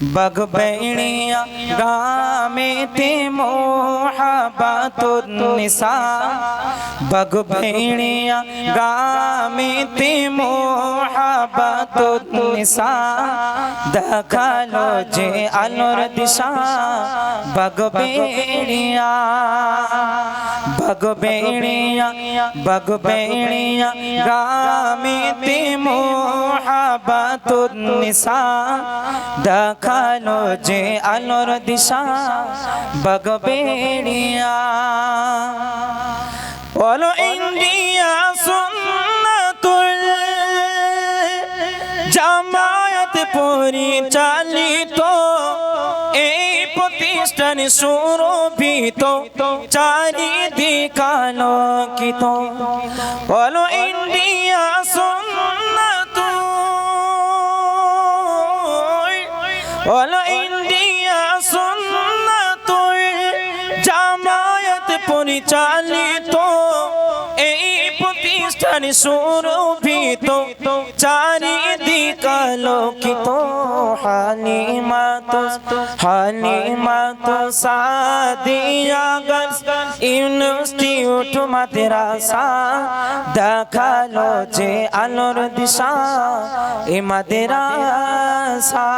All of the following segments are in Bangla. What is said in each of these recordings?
بغبینیا گامیتی محبت النساء بغبینیا گامیتی محبت النساء دکھالو جے علور دشا بغبینیا বগবেড়িয়া বগবেড়িয়া গামিতে মোহাবাতুন নিসা দেখাল যে আলোর দিশা বগবেড়িয়া বলো ইন্ডিয়া সুন্নাতুল জামায়াত পরিচালিত এই প্রতিষ্ঠান সুরভিত চারিদিক আলোকিত বলো ইন্ডিয়া সুন্নাত। বলো ইন্ডিয়া সুন্নাত। জামায়াত পরিচালিত। প্রতিষ্ঠান সুরভিত চারিদিক আলোকিত হালিমাত হালিমাত সাদিয়া গঞ্জ ইনস্টিটিউট মাদ্রাসা, দেখাল যে আলোর দিশা, এ মাদ্রাসা।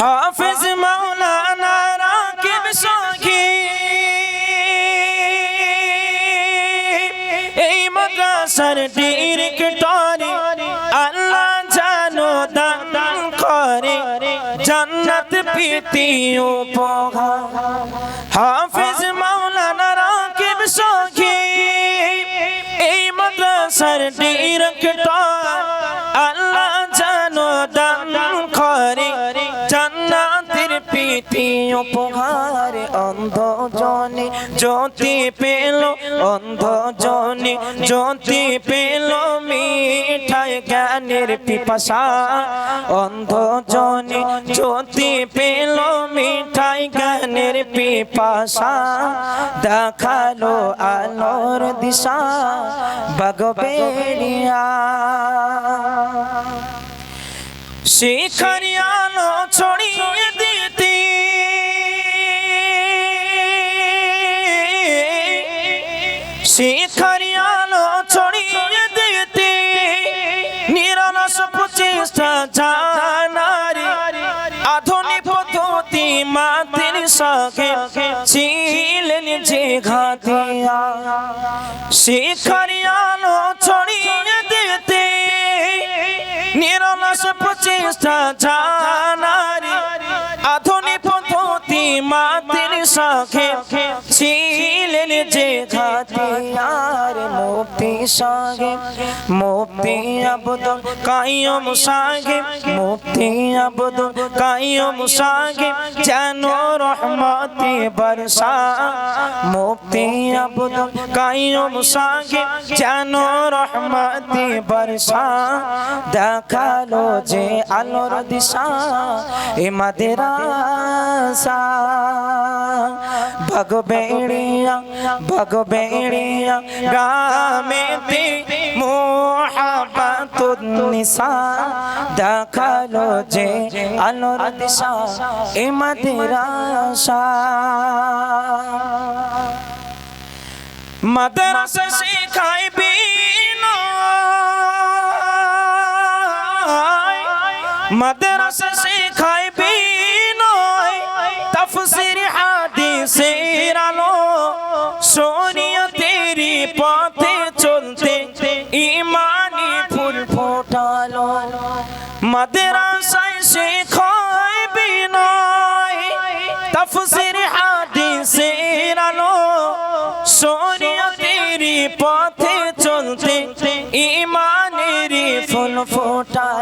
হাফিজ মাদ্রাসার ডিরেক্টরি আল্লাহ জানো দান করে। জান্নাত প্রীতি উপহার। হাফিজ মাওলানা প্রীতি উপহার অন্ধ জনে জ্যোতি পেল অন্ধ জনে জ্যোতি পেল মিঠাই জ্ঞানের পিপাসা। অন্ধ জনে জ্যোতি পেল মিঠাই জ্ঞানের পিপাসা। দেখাল আলোর দিশা বগবেড়িয়া শিখর শিখর আলো ছড়িয়ে দিতে। নিরলস প্রচেষ্টা জানারি। আধুনিক পদ্ধতি মাতির সঙ্গে ছিলেন যে ঘাতিয়া শিখর আলো ছড়িয়ে দিতে। নিরলস প্রচেষ্টা জানারি। আধুনিক পদ্ধতি মাতির সঙ্গে ছিলেন যে খাতিয়ার মুক্তি সঙ্গে। মুক্তি আবদুল কাইয়ম সঙ্গে। মুক্তি আবদুল কাইয়ম সঙ্গে যেন রহমতে বর্ষা। মুক্তি আবদুল কাইয়ম সঙ্গে যেন রহমতে বর্ষা। দেখাল যে আলোর দিশা এ মাদেরাসা। ভগবেড়িয়া ভগবেড়িয়া গ্রামেতে মোহাবাতুন্নিসা দেখাল যে আলোর দিশা এ মাদেরাসা মাদ্রাসা শিখাই বিনয় মাদ্রাসা শিখাই বিনয় তফসির হাদিসের আলো শরীয়তেরি পথে চলতে, ইমানি ফুল ফোটালো। মাদ্রাসায় শিখাই বিনয়, তফসির হাদিসের আলো শরীয়তেরি পথে চলতে, ইমানের ফুল ফোটালো।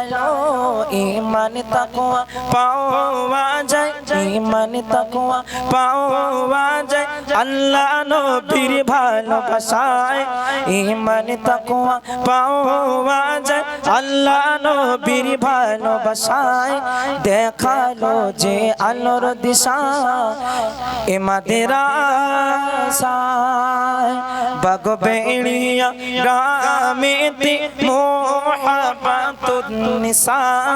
ইমান তাকওয়া, পাওয়া যায়। ইমান তাকওয়া, পাওয়া যায়। আল্লাহ নবীর ভালোবাসায়। ইমান তাকওয়া, পাওয়া যায়। আল্লাহ নবীর ভালোবাসায়। দেখাল যে আলোর দিশা। এ মাদেরাসায় বগবেড়িয়া গ্রামেতে মোহাবাতুন নিসা।